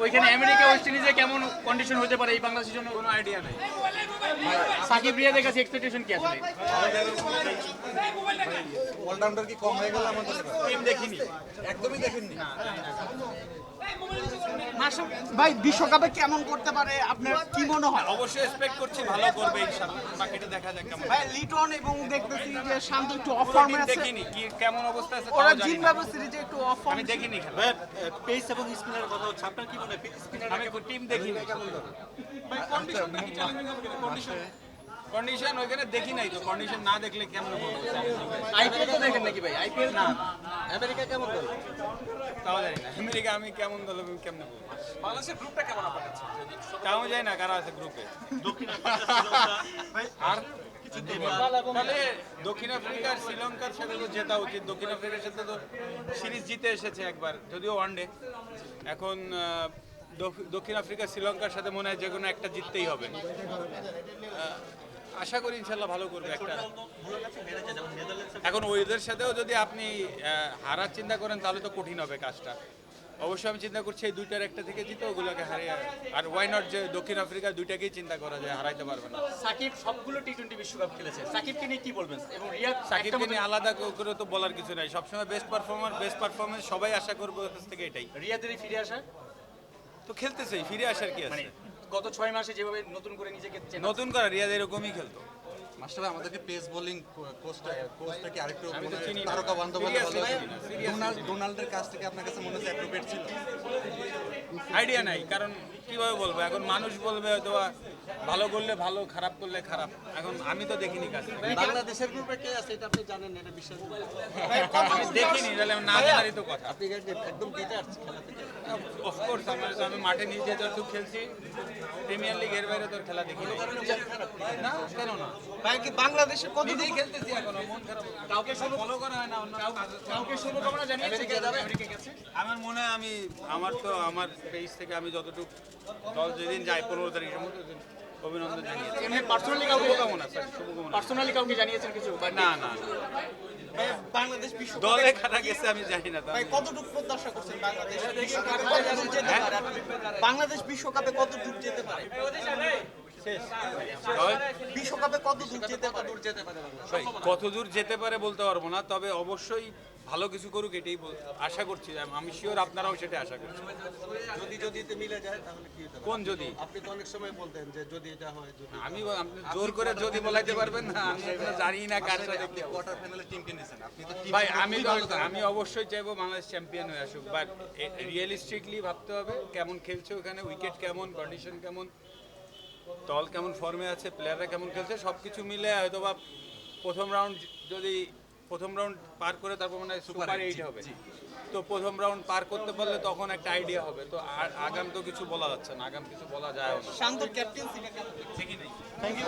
ওইখানে America West ইন্ডিজে কেমন condition হতে পারে? এই বাংলাদেশের জন্য কোনো আইডিয়া নেই। সাকিব রিয়াদের কাছে এক্সপেকটেশন কি আসলে? অলরাউন্ডার কি কম হয়ে গেল? আমাদের টিম দেখিনি। একদমই মাসুম ভাই বিশ্বকাপে কেমন করতে পারে? আপনার কি মনে হয়? অবশ্যই এক্সপেক্ট করছি ভালো করবে ইনশাআল্লাহ। বাকিটা দেখা যাক কেমন ভাই লিটন এবং দেখতেছি যে শান্ত একটু অফ ফর্মে আছে। দেখিনি কি কেমন অবস্থা আছে ওরা জিম্বাবুয়ে সিরিজে একটু অফ ফর্ম আমি দেখিনি খেলা। পেস এবং স্পিনারের কথা হচ্ছে। আপনার কি মনে হয়? স্পিনার আমি টিম দেখিনি। ভাই কন্ডিশন কি? চ্যালেঞ্জিং হবে কন্ডিশন ওইখানে দেখি নাই তো। কন্ডিশন না দেখলে কেমন বলব? আইপিএল তো দেখেন নাকি ভাই? আইপিএল না। আমেরিকা কেমন দল? তাও জানি না। আমেরিকা আমি কেমন দল আমি কেমন বলব? বাংলাদেশের গ্রুপটা কেমন আপনার কাছে? তাও যায় না কারা আছে গ্রুপে। দক্ষিণ আফ্রিকা। আর তাহলে দক্ষিণ আফ্রিকার শ্রীলঙ্কার সাথে তো জেতা উচিত। দক্ষিণ আফ্রিকার সাথে তো সিরিজ জিতে এসেছে একবার যদিও ওয়ানডে এখন দক্ষিণ আফ্রিকা শ্রীলঙ্কার সাথে মনে হয় যে কোনো একটা জিততেই হবে। আশা করি ইনশাল্লাহ ভালো করবে একটা। এখন ওদের সাথেও যদি আপনি হারার চিন্তা করেন তাহলে তো কঠিন হবে কাজটা। অবশ্যই আমি চিন্তা করছি এই দুইটার একটা থেকে জিতে ওগুলোকে হারিয়ে আর ওয়াই নট যে দক্ষিণ আফ্রিকা দুইটাকেই চিন্তা করা যায় হারাইতে পারবে না। সাকিব সবগুলো টি টোয়েন্টি বিশ্বকাপ খেলেছে। সাকিবকে নিয়ে কি বলবেন? এবং রিয়াদ সাকিবকে নিয়ে আলাদা করে তো বলার কিছু নাই। সবসময় বেস্ট পারফর্মার বেস্ট পারফরমেন্স সবাই আশা করব কাছ থেকে এটাই। রিয়াদেরই ফিরে আসা তো খেলতেছেই ফিরে আসার কি মানে আছে গত ছয় মাসে যেভাবে নতুন করে নিজেকে নতুন করে রিয়াদ এরকমই খেলতো। মাস্টার আমাদেরকে পেস বোলিং কোচটা কোচটা কি আরেকটু তো। তারকা ডোনাল্ড ডোনাল্ডের কাছ থেকে আপনার কাছে মনে হচ্ছে অ্যাপ্রোপ্রিয়েট ছিল? আইডিয়া নাই কারণ কীভাবে বলব? এখন মানুষ বলবে হয়তো ভালো করলে ভালো খারাপ করলে খারাপ। এখন আমি তো দেখিনি কাজ। বাংলাদেশের গ্রুপে কে আছে? এটা আপনি জানেন এটা বিশ্বাস আমি দেখিনি তাহলে আমি না জানারই তো কথা। আপনি একদম- খেলা থেকে। অফকোর্স আমি আমি মাঠে নিজে যতটুকু খেলছি প্রিমিয়ার লিগ এর বাইরে তোর খেলা দেখি না কেন না? কি বাংলাদেশের কত খেলতেছি এখন মন খারাপ কাউকে ফলো করা হয় না অন্য কাউকে শুভকামনা জানিয়েছে কি গেছে? আমার মনে হয় আমি আমার তো আমার পেজ থেকে আমি যতটুকু দল যেদিন যাই পনেরো তারিখের মধ্যে অভিনন্দন জানিয়েছি। এমনি পার্সোনালি কাউকে শুভকামনা স্যার শুভকামনা। পার্সোনালি কাউকে জানিয়েছেন কিছু? না না। বাংলাদেশ বিশ্বকাপে দলে কারা গেছে আমি জানি না ভাই কতটুকু প্রত্যাশা করছেন বাংলাদেশ বিশ্বকাপে কতটুকু যেতে পারে? বাংলাদেশ বিশ্বকাপে কতটুকু যেতে পারে? দল বিশ্বকাপে কত দূর যেতে পারে? যেতে পারে ভাই, কত দূর যেতে পারে বলতে পারব না তবে অবশ্যই ভালো কিছু করুক এটাই আশা করছি। আমি শিওর আপনারাও সেটা আশা করছি যদি যদি মিলে যায় তাহলে কি কোন যদি? আপনি তো অনেক সময় বলতেন যে যদি এটা হয় যদি আমি আপনি জোর করে যদি বলাইতে পারবেন না আমি এখনও জানি না কার সাথে আপনি কোয়ার্টার ফাইনালে আপনি তো ভাই আমি। আমি অবশ্যই চাইব বাংলাদেশ চ্যাম্পিয়ন হয়ে আসুক বাট রিয়েলিস্টিকলি ভাবতে হবে কেমন খেলছে ওখানে উইকেট কেমন কন্ডিশন কেমন। দল কেমন ফর্মে আছে প্লেয়াররা কেমন খেলছে সব কিছু মিলে হয়তো বা প্রথম রাউন্ড যদি প্রথম রাউন্ড পার করে তারপর মানে সুপার এইট হবে। তো প্রথম রাউন্ড পার করতে পারলে তখন একটা আইডিয়া হবে। তো আর- আগাম তো কিছু বলা যাচ্ছে না আগাম কিছু বলা যায় না। ঠিকই নেই। Thank you